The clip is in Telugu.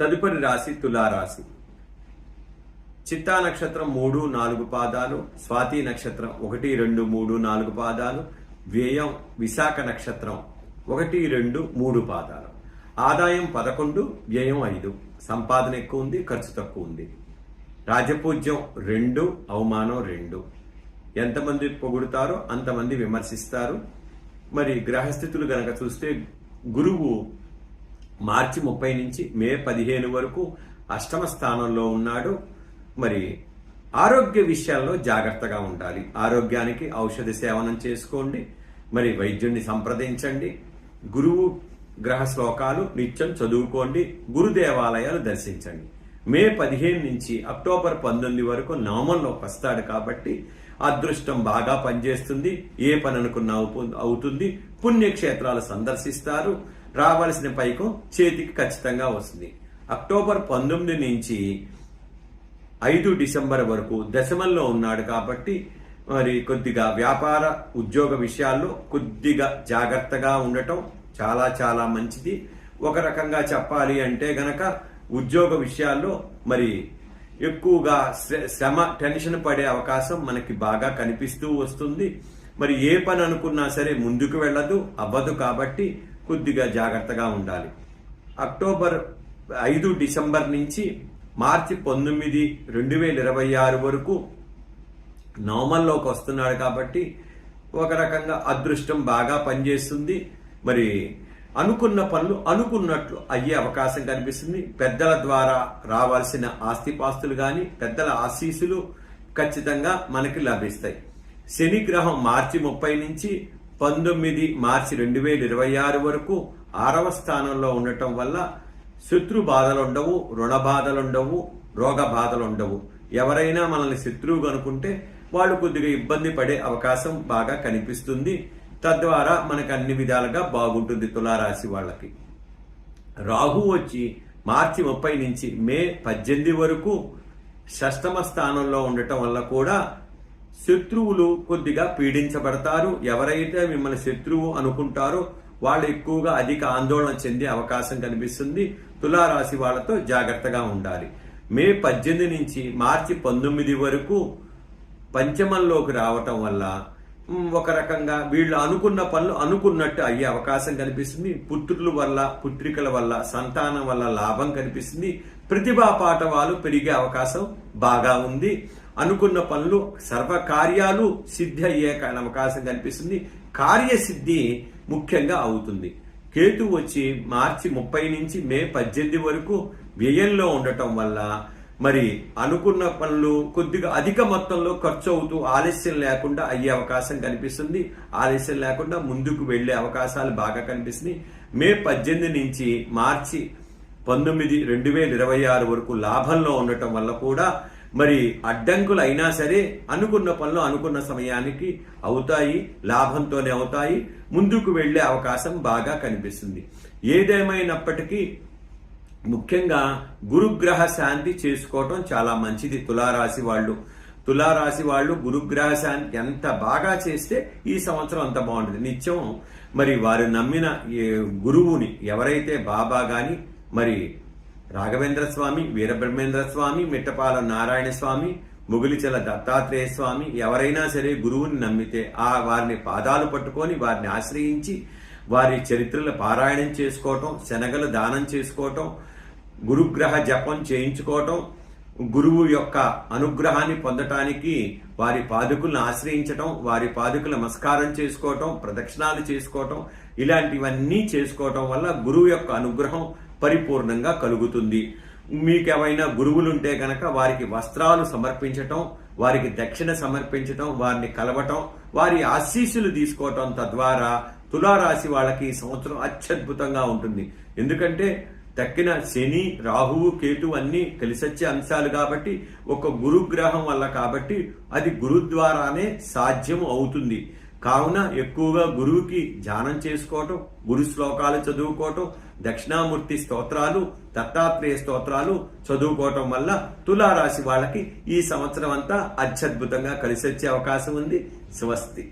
తదుపరి రాశి తులారాశి. చిత్తా నక్షత్రం మూడు నాలుగు పాదాలు స్వాతి నక్షత్రం ఒకటి రెండు మూడు నాలుగు పాదాలు వ్యయం విశాఖ నక్షత్రం ఒకటి రెండు మూడు పాదాలు. ఆదాయం పదకొండు వ్యయం ఐదు. సంపాదన ఎక్కువ ఉంది ఖర్చు తక్కువ ఉంది. రాజపూజ్యం రెండు అవమానం రెండు. ఎంతమంది పొగుడుతారో అంతమంది విమర్శిస్తారు. మరి గ్రహస్థితులు గనక చూస్తే గురువు మార్చి ముప్పై నుంచి మే పదిహేను వరకు అష్టమ స్థానంలో ఉన్నాడు. మరి ఆరోగ్య విషయాల్లో జాగ్రత్తగా ఉండాలి. ఆరోగ్యానికి ఔషధ సేవనం చేసుకోండి. మరి వైద్యుడిని సంప్రదించండి. గురువు గ్రహ శ్లోకాలు నిత్యం చదువుకోండి. గురుదేవాలయాలు దర్శించండి. మే పదిహేను నుంచి అక్టోబర్ పంతొమ్మిది వరకు నామంలో వస్తాడు కాబట్టి అదృష్టం బాగా పనిచేస్తుంది. ఏ పని అనుకున్న అవుపు- అవుతుంది. పుణ్యక్షేత్రాలు సందర్శిస్తారు. రావాల్సిన పైకం చేతికి ఖచ్చితంగా వస్తుంది. అక్టోబర్ పంతొమ్మిది నుంచి ఐదు డిసెంబర్ వరకు దశమంలో ఉన్నాడు కాబట్టి మరి కొద్దిగా వ్యాపార ఉద్యోగ విషయాల్లో కొద్దిగా జాగ్రత్తగా ఉండటం చాలా చాలా మంచిది. ఒక రకంగా చెప్పాలి అంటే గనక ఉద్యోగ విషయాల్లో మరి ఎక్కువగా శ్ర- శ్రమ టెన్షన్ పడే అవకాశం మనకి బాగా కనిపిస్తూ వస్తుంది. మరి ఏ పని అనుకున్నా సరే ముందుకు వెళ్ళదు అవ్వదు కాబట్టి కొద్దిగా జాగ్రత్తగా ఉండాలి. అక్టోబర్ ఐదు డిసెంబర్ నుంచి మార్చి పంతొమ్మిది రెండు వేల ఇరవై ఆరు వరకు నవమంలోకి వస్తున్నాడు కాబట్టి ఒక రకంగా అదృష్టం బాగా పనిచేస్తుంది. మరి అనుకున్న పనులు అనుకున్నట్లు అయ్యే అవకాశం కనిపిస్తుంది. పెద్దల ద్వారా రావాల్సిన ఆస్తిపాస్తులు కానీ పెద్దల ఆశీస్సులు ఖచ్చితంగా మనకి లభిస్తాయి. శని గ్రహం మార్చి ముప్పై నుంచి పంతొమ్మిది మార్చి రెండు వేల ఇరవై ఆరు వరకు ఆరవ స్థానంలో ఉండటం వల్ల శత్రు బాధలుండవు రుణ బాధలుండవు రోగ బాధలుండవు. ఎవరైనా మనల్ని శత్రువు అనుకుంటే వాళ్ళు కొద్దిగా ఇబ్బంది పడే అవకాశం బాగా కనిపిస్తుంది. తద్వారా మనకు అన్ని విధాలుగా బాగుంటుంది తులారాశి వాళ్ళకి. రాహు వచ్చి మార్చి ముప్పై నుంచి మే పద్దెనిమిది వరకు షష్టమ స్థానంలో ఉండటం వల్ల కూడా శత్రువులు కొద్దిగా పీడించబడతారు. ఎవరైతే మిమ్మల్ని శత్రువు అనుకుంటారో వాళ్ళు ఎక్కువగా అధిక ఆందోళన చెందే అవకాశం కనిపిస్తుంది. తులారాశి వాళ్ళతో జాగ్రత్తగా ఉండాలి. మే పద్దెనిమిది నుంచి మార్చి పంతొమ్మిది వరకు పంచమంలోకి రావటం వల్ల ఒక రకంగా వీళ్ళు అనుకున్న పనులు అనుకున్నట్టు అయ్యే అవకాశం కనిపిస్తుంది. పుత్రుల వల్ల పుత్రికల వల్ల సంతానం వల్ల లాభం కనిపిస్తుంది. ప్రతిభా పాఠవాలు పెరిగే అవకాశం బాగా ఉంది. అనుకున్న పనులు సర్వకార్యాలు సిద్ధి అయ్యే అవకాశం కనిపిస్తుంది కార్యసిద్ధి ముఖ్యంగా అవుతుంది. కేతు వచ్చి మార్చి ముప్పై నుంచి మే పద్దెనిమిది వరకు వ్యయంలో ఉండటం వల్ల మరి అనుకున్న పనులు కొద్దిగా అధిక మొత్తంలో ఖర్చు అవుతూ ఆలస్యం లేకుండా అయ్యే అవకాశం కనిపిస్తుంది ఆలస్యం లేకుండా ముందుకు వెళ్ళే అవకాశాలు బాగా కనిపిస్తున్నాయి మే పద్దెనిమిది నుంచి మార్చి పంతొమ్మిది రెండు వేల ఇరవై ఆరు వరకు లాభంలో ఉండటం వల్ల కూడా మరి అడ్డంకులు అయినా సరే అనుకున్న పనులు అనుకున్న సమయానికి అవుతాయి లాభంతోనే అవుతాయి ముందుకు వెళ్ళే అవకాశం బాగా కనిపిస్తుంది. ఏదేమైనప్పటికీ ముఖ్యంగా గురుగ్రహ శాంతి చేసుకోవటం చాలా మంచిది. తులారాశి వాళ్ళు. తులారాశి వాళ్ళు గురుగ్రహ శాంతి ఎంత బాగా చేస్తే ఈ సంవత్సరం అంత బాగుంటుంది. నిత్యం మరి వారు నమ్మిన ఈ గురువుని ఎవరైతే బాబా కానీ మరి రాఘవేంద్ర స్వామి వీరబ్రహ్మేంద్ర స్వామి మిట్టపాల నారాయణ స్వామి ముగులిచల దత్తాత్రేయ స్వామి ఎవరైనా సరే గురువుని నమ్మితే ఆ వారిని పాదాలు పట్టుకొని వారిని ఆశ్రయించి వారి చరిత్రల పారాయణం చేసుకోవటం శనగలు దానం చేసుకోవటం గురుగ్రహ జపం చేయించుకోవటం గురువు యొక్క అనుగ్రహాన్ని పొందటానికి వారి పాదుకులను ఆశ్రయించటం వారి పాదుకుల నమస్కారం చేసుకోవటం ప్రదక్షిణాలు చేసుకోవటం ఇలాంటివన్నీ చేసుకోవటం వల్ల గురువు యొక్క అనుగ్రహం పరిపూర్ణంగా కలుగుతుంది. మీకేమైనా గురువులుంటే గనక వారికి వస్త్రాలు సమర్పించటం వారికి దక్షిణ సమర్పించటం వారిని కలవటం వారి ఆశీస్సులు తీసుకోవటం తద్వారా తులారాశి వాళ్ళకి ఈ సంవత్సరం అత్యద్భుతంగా ఉంటుంది. ఎందుకంటే తక్కిన శని రాహువు కేతు అన్నీ కలిసొచ్చే అంశాలు కాబట్టి ఒక గురుగ్రహం వల్ల కాబట్టి అది గురు ద్వారానే సాధ్యం అవుతుంది. కావున ఎక్కువగా గురువుకి ధ్యానం చేసుకోవటం గురు శ్లోకాలు చదువుకోవటం దక్షిణామూర్తి స్తోత్రాలు దత్తాత్రేయ స్తోత్రాలు చదువుకోవటం వల్ల తులారాశి వాళ్ళకి ఈ సంవత్సరం అంతా అత్యద్భుతంగా కలిసొచ్చే అవకాశం ఉంది. స్వస్తి.